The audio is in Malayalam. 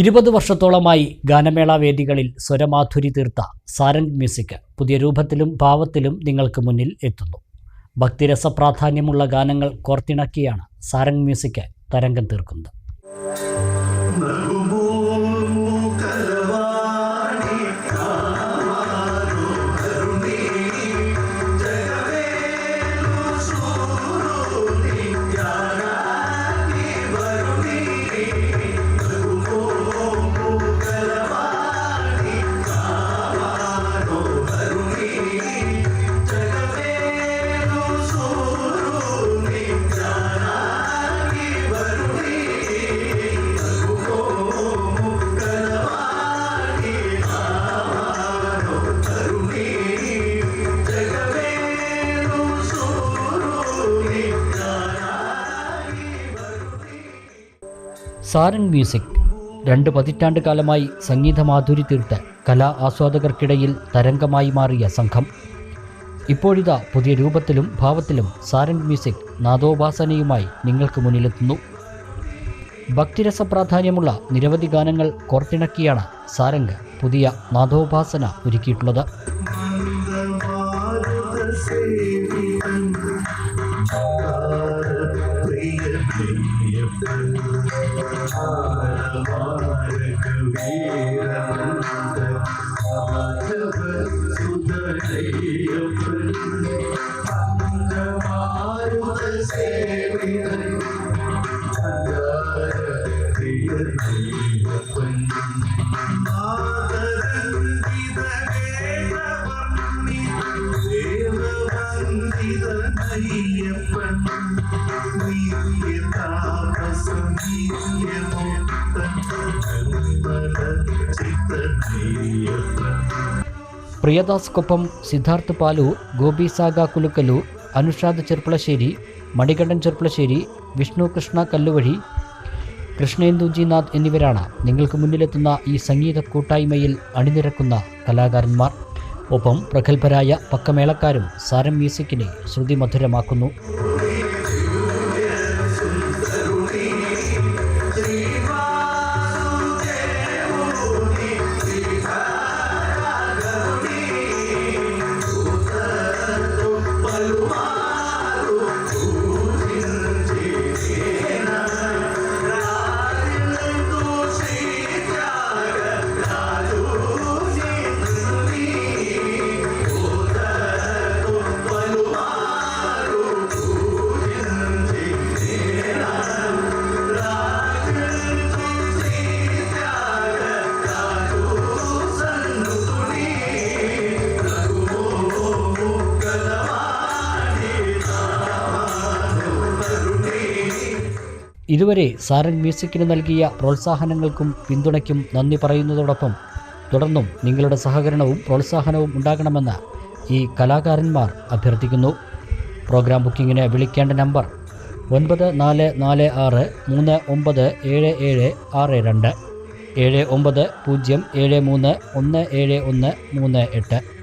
ഇരുപത് വർഷത്തോളമായി ഗാനമേള വേദികളിൽ സ്വരമാധുരി തീർത്ത സാരംഗ് മ്യൂസിക് പുതിയ രൂപത്തിലും ഭാവത്തിലും നിങ്ങൾക്ക് മുന്നിൽ എത്തുന്നു. ഭക്തിരസ പ്രാധാന്യമുള്ള ഗാനങ്ങൾ കോർത്തിണക്കിയാണ് സാരംഗ് മ്യൂസിക് തരംഗം തീർക്കുന്നത്. സാരംഗ് മ്യൂസിക് രണ്ട് പതിറ്റാണ്ട് കാലമായി സംഗീതമാധുരി തീർത്ത് കലാ ആസ്വാദകർക്കിടയിൽ തരംഗമായി മാറിയ സംഘം. ഇപ്പോഴിതാ പുതിയ രൂപത്തിലും ഭാവത്തിലും സാരംഗ് മ്യൂസിക് നാദോപാസനയുമായി നിങ്ങൾക്ക് മുന്നിലെത്തുന്നു. ഭക്തിരസ പ്രാധാന്യമുള്ള നിരവധി ഗാനങ്ങൾ കോർത്തിണക്കിയാണ് സാരംഗ് പുതിയ നാദോപാസന ഒരുക്കിയിട്ടുള്ളത്. വീരനന്ദ മാധവ സുതരയോ പ്രിയദാസ്ക്കൊപ്പം സിദ്ധാർത്ഥ് പാലു ഗോപി സാഗ കുലുക്കലു അനുഷാദ് ചെർപ്പളശ്ശേരി മണികണ്ഠൻ ചെർപ്പളശ്ശേരി വിഷ്ണു കൃഷ്ണ കല്ലുവഴി കൃഷ്ണേന്ദുജിനാഥ് എന്നിവരാണ് നിങ്ങൾക്ക് മുന്നിലെത്തുന്ന ഈ സംഗീത കൂട്ടായ്മയിൽ അണിനിരക്കുന്ന കലാകാരന്മാർ. ഒപ്പം പ്രഗത്ഭരായ പക്കമേളക്കാരും സാരം മ്യൂസിക്കിനെ ശ്രുതിമധുരമാക്കുന്നു. ഇതുവരെ സാരൻ മ്യൂസിക്കിന് നൽകിയ പ്രോത്സാഹനങ്ങൾക്കും പിന്തുണയ്ക്കും നന്ദി പറയുന്നതോടൊപ്പം തുടർന്നും നിങ്ങളുടെ സഹകരണവും പ്രോത്സാഹനവും ഉണ്ടാകണമെന്ന് ഈ കലാകാരന്മാർ അഭ്യർത്ഥിക്കുന്നു. പ്രോഗ്രാം ബുക്കിങ്ങിന് വിളിക്കേണ്ട നമ്പർ ഒൻപത് നാല് നാല് ആറ് മൂന്ന് ഒമ്പത് ഏഴ് ഏഴ് ആറ് രണ്ട്. ഏഴ് ഒമ്പത് പൂജ്യം ഏഴ് മൂന്ന് ഒന്ന് ഏഴ് ഒന്ന് മൂന്ന് എട്ട്.